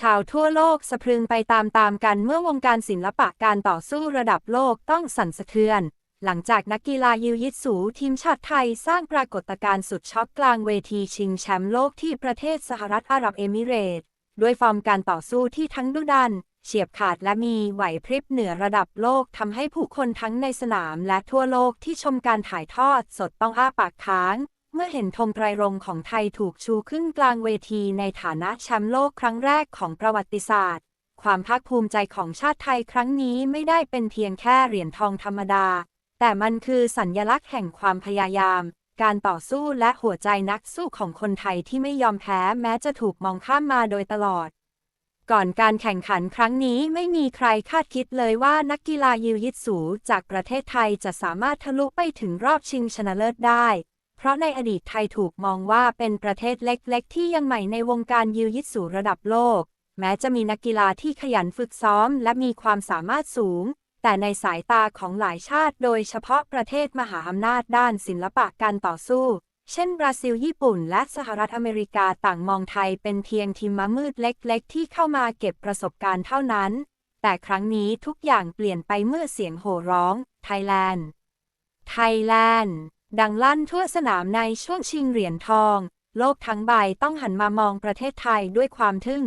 ชาวทั่วโลกสะพรึงไปตามๆกันเมื่อวงการศิลปะการต่อสู้ระดับโลกต้องสั่นสะเทือน หลังจากนักกีฬายิวยิตสูทีมชาติไทยสร้างปรากฏการณ์สุดช็อกกลางเวทีชิงแชมป์โลกที่ประเทศสหรัฐอาหรับเอมิเรตส์ด้วยฟอร์มการต่อสู้ที่ทั้งดุดัน เฉียบขาดและมีไหวพริบเหนือระดับโลกทำให้ผู้คนทั้งในสนามและทั่วโลกที่ชมการถ่ายทอดสดต้องอ้าปากค้าง มื่อเห็นธงไตรรงค์ของไทยถูกชูขึ้นกลางเวทีในฐานะแชมป์โลกครั้งแรกของประวัติศาสตร์ ความภาคภูมิใจของชาติไทยครั้งนี้ไม่ได้เป็นเพียงแค่เหรียญทองธรรมดา แต่มันคือสัญญลักษณ์แห่งความพยายาม การต่อสู้และหัวใจนักสู้ของคนไทยที่ไม่ยอมแพ้แม้จะถูกมองข้ามมาโดยตลอด ก่อนการแข่งขันครั้งนี้ไม่มีใครคาดคิดเลยว่านักกีฬายิวยิตสูจากประเทศไทยจะสามารถทะลุไปถึงรอบชิงชนะเลิศได้ เพราะในอดีตไทยถูกมองว่าเป็นประเทศเล็กๆ ที่ยังใหม่ในวงการยิวยิตสูระดับโลก แม้จะมีนักกีฬาที่ขยันฝึกซ้อมและมีความสามารถสูง แต่ในสายตาของหลายชาติ โดยเฉพาะประเทศมหาอำนาจด้านศิลปะการต่อสู้ เช่น บราซิล ญี่ปุ่น และสหรัฐอเมริกาต่างมองไทยเป็นเพียงทีมมามืดเล็ก ๆ ที่เข้ามาเก็บประสบการณ์เท่านั้น แต่ครั้งนี้ทุกอย่างเปลี่ยนไปเมื่อเสียงโห่ร้อง ไทยแลนด์ ไทยแลนด์ ดังลั่นทั่วสนามในช่วงชิงเหรียญทอง โลกทั้งใบต้องหันมามองประเทศไทยด้วยความทึ่ง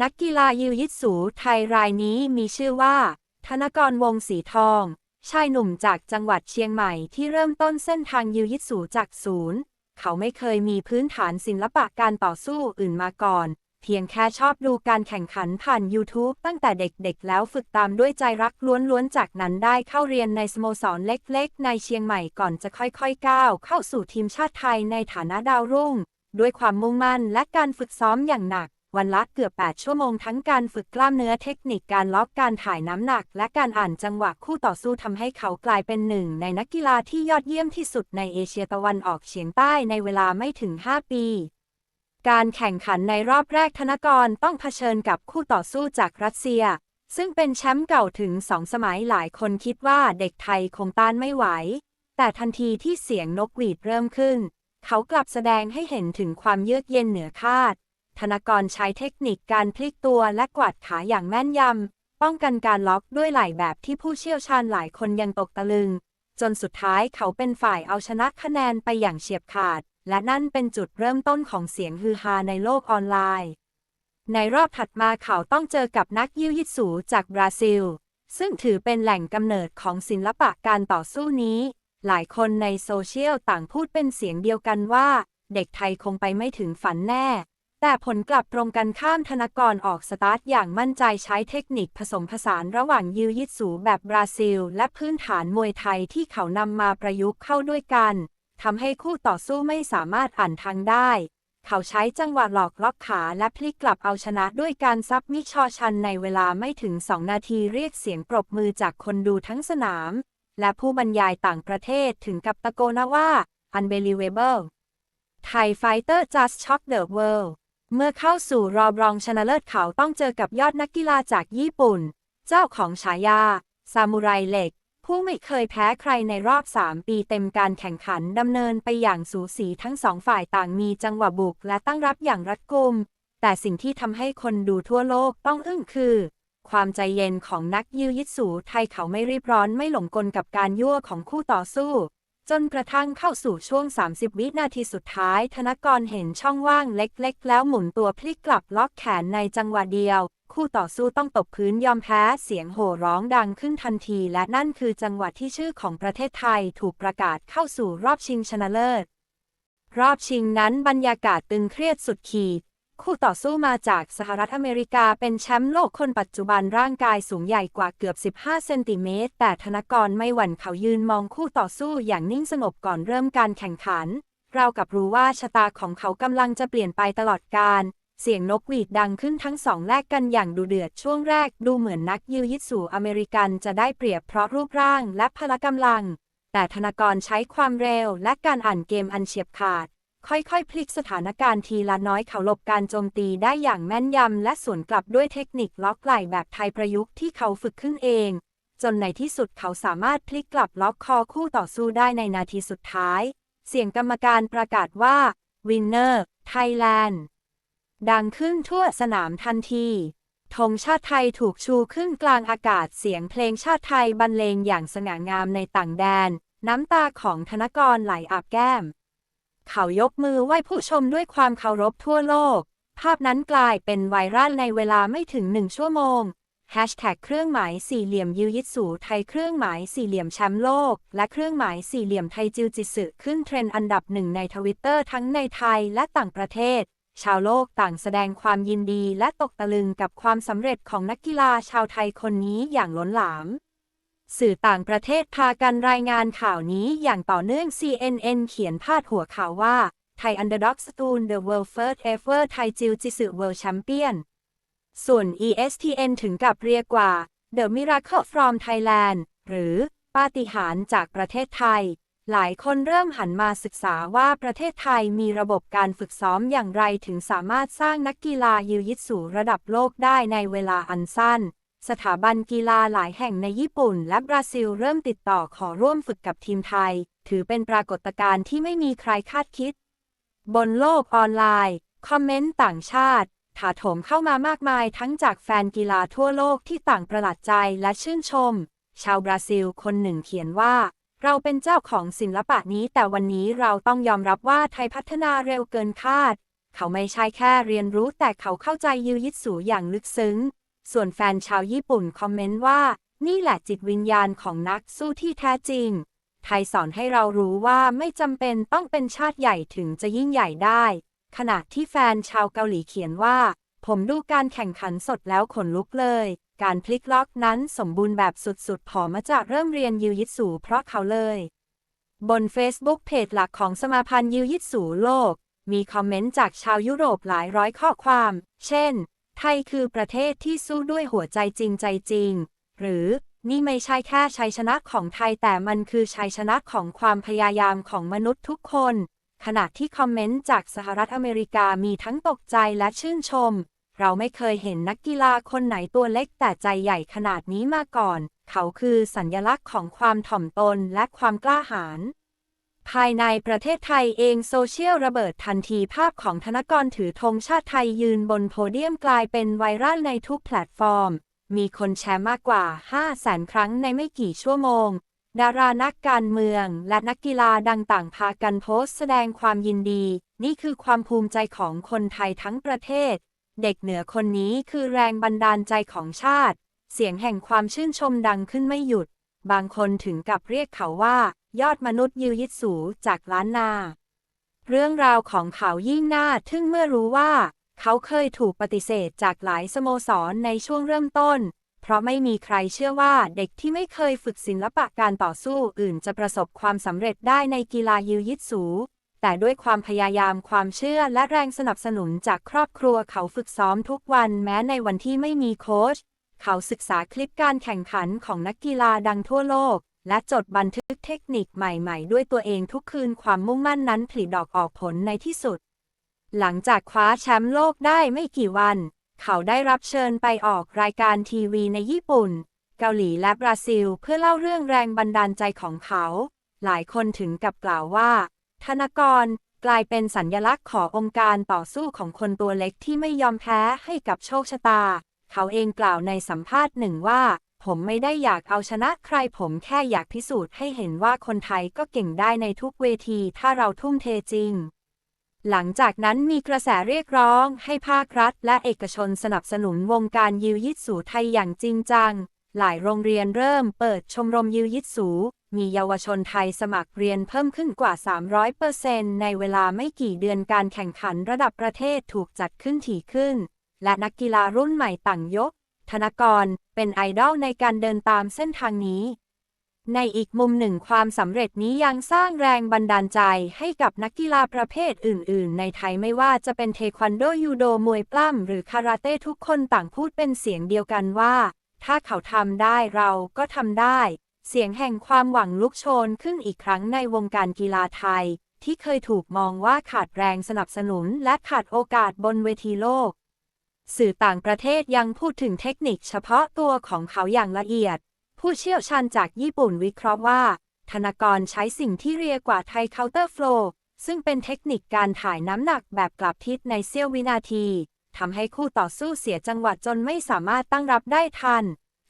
นักกีฬายิวยิตสูไทยรายนี้มีชื่อว่า ธนกรวงศ์สีทอง ชายหนุ่มจากจังหวัดเชียงใหม่ที่เริ่มต้นเส้นทางยิวยิตสูจากศูนย์ เขาไม่เคยมีพื้นฐานศิลปะการต่อสู้อื่นมาก่อน เพียงแค่ชอบดูการแข่งขันผ่าน YouTube ตั้งแต่เด็กๆ แล้วฝึกตามด้วยใจรักล้วนๆ จากนั้นได้เข้าเรียนในสโมสรเล็กๆ ในเชียงใหม่ก่อนจะค่อยๆ ก้าวเข้าสู่ทีมชาติไทยในฐานะดาวรุ่ง ด้วยความมุ่งมั่นและการฝึกซ้อมอย่างหนัก วันละเกือบ 8 ชั่วโมงทั้งการฝึกกล้ามเนื้อเทคนิคการล็อกการถ่ายน้ำหนัก และการอ่านจังหวะคู่ต่อสู้ทำให้เขากลายเป็นหนึ่ง ในนักกีฬาที่ยอดเยี่ยมที่สุดในเอเชียตะวันออกเฉียงใต้ในเวลาไม่ถึง 5 ปี การแข่งขันในรอบแรกธนกรต้องเผชิญกับคู่ต่อสู้จากรัสเซีย ซึ่งเป็นแชมป์เก่าถึงสองสมัยหลายคนคิดว่าเด็กไทยคงต้านไม่ไหว แต่ทันทีที่เสียงนกหวีดเริ่มขึ้น เขากลับแสดงให้เห็นถึงความเยือกเย็นเหนือคาด ธนกรใช้เทคนิคการพลิกตัวและกวาดขาอย่างแม่นยำ ป้องกันการล็อกด้วยไหล่แบบที่ผู้เชี่ยวชาญหลายคนยังตกตะลึง จนสุดท้ายเขาเป็นฝ่ายเอาชนะคะแนนไปอย่างเฉียบขาด และนั่นเป็นจุดเริ่มต้นของเสียงฮือฮาในโลกออนไลน์ ในรอบถัดมาเขาต้องเจอกับนักยิวยิสูจากบราซิล ซึ่งถือเป็นแหล่งกำเนิดของศิลปะการต่อสู้นี้ หลายคนในโซเชียลต่างพูดเป็นเสียงเดียวกันว่า เด็กไทยคงไปไม่ถึงฝันแน่ แต่ผลกลับตรงกันข้ามธนกรออกสตาร์ทอย่างมั่นใจใช้เทคนิคผสมผสานระหว่างยิวยิสูแบบบราซิล และพื้นฐานมวยไทยที่เขานำมาประยุกต์เข้าด้วยกัน ทำให้คู่ต่อสู้ไม่สามารถอ่านทางได้ เขาใช้จังหวะหลอกล็อกขาและพลิกกลับเอาชนะด้วยการซับมิชอชันในเวลาไม่ถึง 2 นาทีเรียกเสียงปรบมือจากคนดูทั้งสนาม และผู้บรรยายต่างประเทศถึงกับตะโกนว่า unbelievable Thai fighter just shock the world เมื่อเข้าสู่รอบรองชนะเลิศเขาต้องเจอกับยอดนักกีฬาจากญี่ปุ่น เจ้าของฉายา ซามูไรเหล็ก ผู้ไม่เคยแพ้ใครในรอบ 3 ปีเต็มการแข่งขันดำเนินไปอย่างสูสีทั้งสองฝ่ายต่างมีจังหวะบุกและตั้งรับอย่างรัดกุม แต่สิ่งที่ทำให้คนดูทั่วโลกต้องอึ้งคือ ความใจเย็นของนักยิวยิสูไทยเขาไม่รีบร้อนไม่หลงกลกับการยั่วของคู่ต่อสู้ จนกระทั่งเข้าสู่ช่วง 30 วินาทีสุดท้าย ธนกรเห็นช่องว่างเล็ก ๆ แล้วหมุนตัวพลิกกลับล็อกแขนในจังหวะเดียว คู่ต่อสู้ต้องตกพื้นยอมแพ้เสียงโห่ร้องดังขึ้นทันที และนั่นคือจังหวะที่ชื่อของประเทศไทยถูกประกาศเข้าสู่รอบชิงชนะเลิศ รอบชิงนั้นบรรยากาศตึงเครียดสุดขีด คู่ต่อสู้มาจากสหรัฐอเมริกาเป็นแชมป์โลกคนปัจจุบันร่างกายสูงใหญ่กว่าเกือบ 15 เซนติเมตร แต่ธนกรไม่หวั่นเขายืนมองคู่ต่อสู้อย่างนิ่งสงบก่อนเริ่มการแข่งขันเรากับรู้ว่าชะตาของเขากำลังจะเปลี่ยนไปตลอดกาล เสียงนกหวีดดังขึ้นทั้งสองแลกกันอย่างดูเดือดช่วงแรกดูเหมือนนักยิวยิสูอเมริกันจะได้เปรียบเพราะรูปร่างและพละกำลัง แต่ธนกรใช้ความเร็วและการอ่านเกมอันเฉียบขาด ค่อยๆ พลิกสถานการณ์ทีละน้อยเขาหลบการโจมตีได้อย่างแม่นยำและสวนกลับด้วยเทคนิคล็อกไหล่แบบไทยประยุกต์ที่เขาฝึกขึ้นเอง จนในที่สุดเขาสามารถพลิกกลับล็อกคอคู่ต่อสู้ได้ในนาทีสุดท้าย เสียงกรรมการประกาศว่า Winner Thailand ดั ดังขึ้นทั่วสนามทันทีธงชาติไทยถูกชูขึ้นกลางอากาศเสียงเพลงชาติไทยบรรเลงอย่างสง่างามในต่างแดน น้ำตาของธนกรไหลอาบแก้ม เขายกมือไหว้ผู้ชมด้วยความเคารพทั่วโลก ภาพนั้นกลายเป็นไวรัลในเวลาไม่ถึงหนึ่งชั่วโมงแฮชแท็กเครื่องหมายสี่เหลี่ยมยูยิตสูไทยเครื่องหมายสี่เหลี่ยมแชมป์โลก และเครื่องหมายสี่เหลี่ยมไทยจิวจิสึขึ้นเทรนด์อันดับหนึ่งในทวิตเตอร์ทั้งในไทยและต่างประเทศ ชาวโลกต่างแสดงความยินดีและตกตะลึงกับความสำเร็จของนักกีฬาชาวไทยคนนี้อย่างล้นหลาม สื่อต่างประเทศพากันรายงานข่าวนี้อย่างต่อเนื่อง CNN เขียนพาดหัวข่าวว่าไทย Underdog Stool The World First Ever Thai Jiu Jitsu World Champion ส่วน ESTN ถึงกับเรียกว่า The Miracle from Thailand หรือปาฏิหาริย์จากประเทศไทย หลายคนเริ่มหันมาศึกษาว่าประเทศไทยมีระบบการฝึกซ้อมอย่างไรถึงสามารถสร้างนักกีฬายูยิตสูระดับโลกได้ในเวลาอันสั้น สถาบันกีฬาหลายแห่งในญี่ปุ่น และบราซิลเริ่มติดต่อขอร่วมฝึกกับทีมไทย ถือเป็นปรากฏการณ์ที่ไม่มีใครคาดคิด บนโลกออนไลน์ คอมเมนต์ต่างชาติถาโถมเข้ามามากมายทั้งจากแฟนกีฬาทั่วโลกที่ต่างประหลาดใจและชื่นชม ชาวบราซิลคนหนึ่งเขียนว่า เราเป็นเจ้าของศิลปะนี้ แต่วันนี้เราต้องยอมรับว่าไทยพัฒนาเร็วเกินคาด เขาไม่ใช่แค่เรียนรู้แต่เขาเข้าใจยูยิตสูอย่างลึกซึ้ง ส่วนแฟนชาวญี่ปุ่นคอมเมนต์ว่า นี่แหละจิตวิญญาณของนักสู้ที่แท้จริง ไทยสอนให้เรารู้ว่าไม่จำเป็นต้องเป็นชาติใหญ่ถึงจะยิ่งใหญ่ได้ ขณะที่แฟนชาวเกาหลีเขียนว่า ผมดูการแข่งขันสดแล้วขนลุกเลย การพลิกล็อกนั้นสมบูรณ์แบบสุดๆ ผอมาจากเริ่มเรียนยิวยิตสูเพราะเขาเลย บน Facebook เพจหลักของสมาพันธ์ยิวยิตสูโลก มีคอมเมนต์จากชาวยุโรปหลายร้อยข้อความ เช่น ไทยคือประเทศที่สู้ด้วยหัวใจจริงใจจริง หรือนี่ไม่ใช่แค่ชัยชนะของไทยแต่มันคือชัยชนะของความพยายามของมนุษย์ทุกคน ขณะที่คอมเมนต์จากสหรัฐอเมริกามีทั้งตกใจและชื่นชม เราไม่เคยเห็นนักกีฬาคนไหนตัวเล็กแต่ใจใหญ่ขนาดนี้มาก่อน เขาคือสัญญลักษณ์ของความถ่อมตนและความกล้าหาญ ภายในประเทศไทยเองโซเชียลระเบิดทันทีภาพของธนกรถือธงชาติไทยยืนบนโพเดียมกลายเป็นไวรัลในทุกแพลตฟอร์ม มีคนแชร์มากกว่า 5 0 0แสนครั้งในไม่กี่ชั่วโมง ดารานักการเมือง และนักกีฬาดังต่างพากันโพสต์แสดงความยินดี นี่คือความภูมิใจของคนไทยทั้งประเทศ เด็กเหนือคนนี้คือแรงบันดาลใจของชาติ เสียงแห่งความชื่นชมดังขึ้นไม่หยุด บางคนถึงกับเรียกเขาว่า ยอดมนุษย์ยิวยิสูจากล้านนา เรื่องราวของเขายิ่งน่าทึ่งเมื่อรู้ว่า เขาเคยถูกปฏิเสธจากหลายสโมสรในช่วงเริ่มต้น เพราะไม่มีใครเชื่อว่าเด็กที่ไม่เคยฝึกศิลปะการต่อสู้อื่นจะประสบความสำเร็จได้ในกีฬายิวยิสู แต่ด้วยความพยายามความเชื่อและแรงสนับสนุนจากครอบครัวเขาฝึกซ้อมทุกวันแม้ในวันที่ไม่มีโค้ช เขาศึกษาคลิปการแข่งขันของนักกีฬาดังทั่วโลก และจดบันทึกเทคนิคใหม่ๆ ด้วยตัวเองทุกคืนความมุ่งมั่นนั้นผลิดอกออกผลในที่สุด หลังจากคว้าแชมป์โลกได้ไม่กี่วัน เขาได้รับเชิญไปออกรายการทีวีในญี่ปุ่น เกาหลีและบราซิล เพื่อเล่าเรื่องแรงบันดาลใจของเขา หลายคนถึงกับกล่าวว่า ธนกรกลายเป็นสัญญลักษณ์ขององค์การต่อสู้ของคนตัวเล็กที่ไม่ยอมแพ้ให้กับโชคชะตา เขาเองกล่าวในสัมภาษณ์หนึ่งว่า ผมไม่ได้อยากเอาชนะใครผมแค่อยากพิสูจน์ให้เห็นว่าคนไทยก็เก่งได้ในทุกเวทีถ้าเราทุ่มเทจริง หลังจากนั้นมีกระแสเรียกร้องให้ภาครัฐ และเอกชนสนับสนุนวงการยิวยิตสูไทยอย่างจริงจัง หลายโรงเรียนเริ่มเปิดชมรมยิวยิตสู มีเยาวชนไทยสมัครเรียนเพิ่มขึ้นกว่า 300%ในเวลาไม่กี่เดือนการแข่งขันระดับประเทศถูกจัดขึ้นถี่ขึ้น และนักกีฬารุ่นใหม่ต่างยก ธนกร เป็นไอดอลในการเดินตามเส้นทางนี้ ในอีกมุมหนึ่งความสำเร็จนี้ยังสร้างแรงบันดาลใจให้กับนักกีฬาประเภทอื่น ๆ ในไทยไม่ว่าจะเป็นเทควันโดยูโดมวยปล้ำหรือคาราเต้ทุกคนต่างพูดเป็นเสียงเดียวกันว่า ถ้าเขาทำได้เราก็ทำได้ เสียงแห่งความหวังลุกโชนขึ้นอีกครั้งในวงการกีฬาไทย ที่เคยถูกมองว่าขาดแรงสนับสนุนและขาดโอกาสบนเวทีโลก สื่อต่างประเทศยังพูดถึงเทคนิคเฉพาะตัวของเขาอย่างละเอียด ผู้เชี่ยวชาญจากญี่ปุ่นวิเคราะห์ว่า ธนากรใช้สิ่งที่เรียกว่าไทเคาน์เตอร์โฟลซึ่งเป็นเทคนิคการถ่ายน้ำหนักแบบกลับทิศในเสี้ยววินาที ทำให้คู่ต่อสู้เสียจังหวะจนไม่สามารถตั้งรับได้ทัน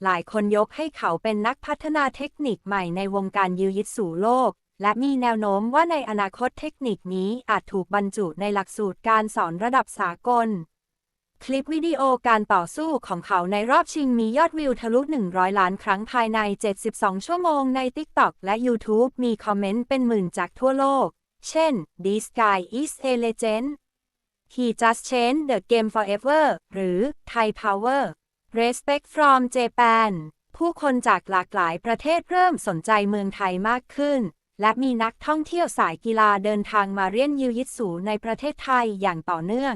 หลายคนยกให้เขาเป็นนักพัฒนาเทคนิคใหม่ในวงการยิวยิตสู่โลก และมีแนวโน้มว่าในอนาคตเทคนิคนี้อาจถูกบรรจุในหลักสูตรการสอนระดับสากล คลิปวิดีโอการต่อสู้ของเขาในรอบชิงมียอดวิวทะลุ 100 ล้านครั้งภายใน 72 ชั่วโมงใน TikTok และ YouTube มีคอมเมนต์เป็นหมื่นจากทั่วโลก เช่น This guy is a legend He just changed the game forever หรือ Thai Power Respect from Japan ผู้คนจากหลากหลายประเทศเริ่มสนใจเมืองไทยมากขึ้น และมีนักท่องเที่ยวสายกีฬาเดินทางมาเรียนยิวยิตสูในประเทศไทยอย่างต่อเนื่อง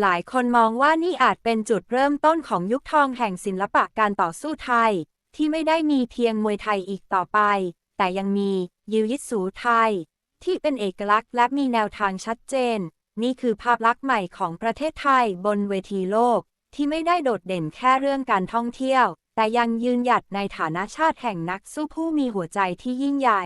หลายคนมองว่านี่อาจเป็นจุดเริ่มต้นของยุคทองแห่งศิลปะการต่อสู้ไทย ที่ไม่ได้มีเพียงมวยไทยอีกต่อไป แต่ยังมียิวยิตสูไทย ที่เป็นเอกลักษณ์และมีแนวทางชัดเจน นี่คือภาพลักษณ์ใหม่ของประเทศไทยบนเวทีโลก ที่ไม่ได้โดดเด่นแค่เรื่องการท่องเที่ยว แต่ยังยืนหยัดในฐานะชาติแห่งนักสู้ผู้มีหัวใจที่ยิ่งใหญ่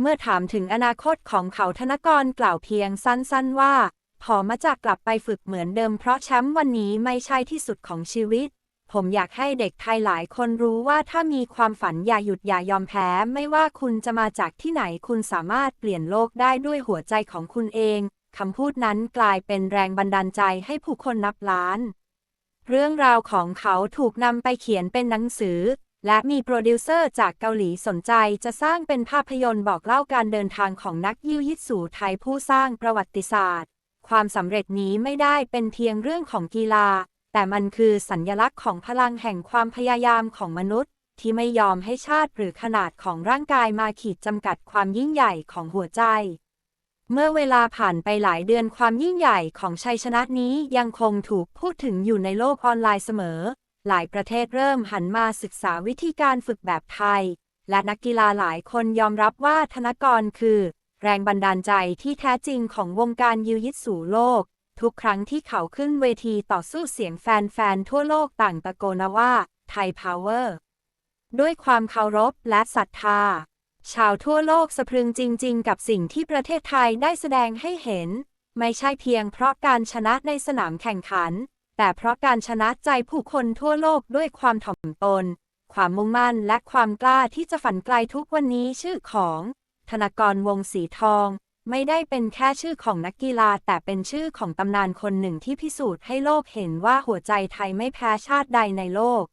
เมื่อถามถึงอนาคตของเขาธนกรกล่าวเพียงสั้นๆ ว่าพอมาจากกลับไปฝึกเหมือนเดิมเพราะแชมป์วันนี้ไม่ใช่ที่สุดของชีวิต ผมอยากให้เด็กไทยหลายคนรู้ว่าถ้ามีความฝันอย่าหยุดอย่ายอมแพ้ ไม่ว่าคุณจะมาจากที่ไหนคุณสามารถเปลี่ยนโลกได้ด้วยหัวใจของคุณเอง คำพูดนั้นกลายเป็นแรงบันดาลใจให้ผู้คนนับล้าน เรื่องราวของเขาถูกนำไปเขียนเป็นหนังสือ และมีโปรดิวเซอร์จากเกาหลีสนใจจะสร้างเป็นภาพยนตร์บอกเล่าการเดินทางของนักยิวยิสูไทยผู้สร้างประวัติศาสตร์ ความสำเร็จนี้ไม่ได้เป็นเพียงเรื่องของกีฬา แต่มันคือสัญญลักษณ์ของพลังแห่งความพยายามของมนุษย์ ที่ไม่ยอมให้ชาติหรือขนาดของร่างกายมาขีดจำกัดความยิ่งใหญ่ของหัวใจ เมื่อเวลาผ่านไปหลายเดือนความยิ่งใหญ่ของชัยชนะนี้ยังคงถูกพูดถึงอยู่ในโลกออนไลน์เสมอ หลายประเทศเริ่มหันมาศึกษาวิธีการฝึกแบบไทย และนักกีฬาหลายคนยอมรับว่าธนกรคือ แรงบันดาลใจที่แท้จริงของวงการยิวยิตสูโลก ทุกครั้งที่เขาขึ้นเวทีต่อสู้เสียงแฟนๆทั่วโลกต่างตะโกนว่าไทยพาวเวอร์ด้วยความเคารพและศรัทธา ชาวทั่วโลกสะพรึงจริง ๆ กับสิ่งที่ประเทศไทยได้แสดงให้เห็น ไม่ใช่เพียงเพราะการชนะในสนามแข่งขัน แต่เพราะการชนะใจผู้คนทั่วโลกด้วยความถ่อมตน ความมุ่งมั่นและความกล้าที่จะฝันไกลทุกวันนี้ชื่อของ ธนกรวงศ์สีทอง ไม่ได้เป็นแค่ชื่อของนักกีฬา แต่เป็นชื่อของตำนานคนหนึ่งที่พิสูจน์ให้โลกเห็นว่าหัวใจไทยไม่แพ้ชาติใดในโลก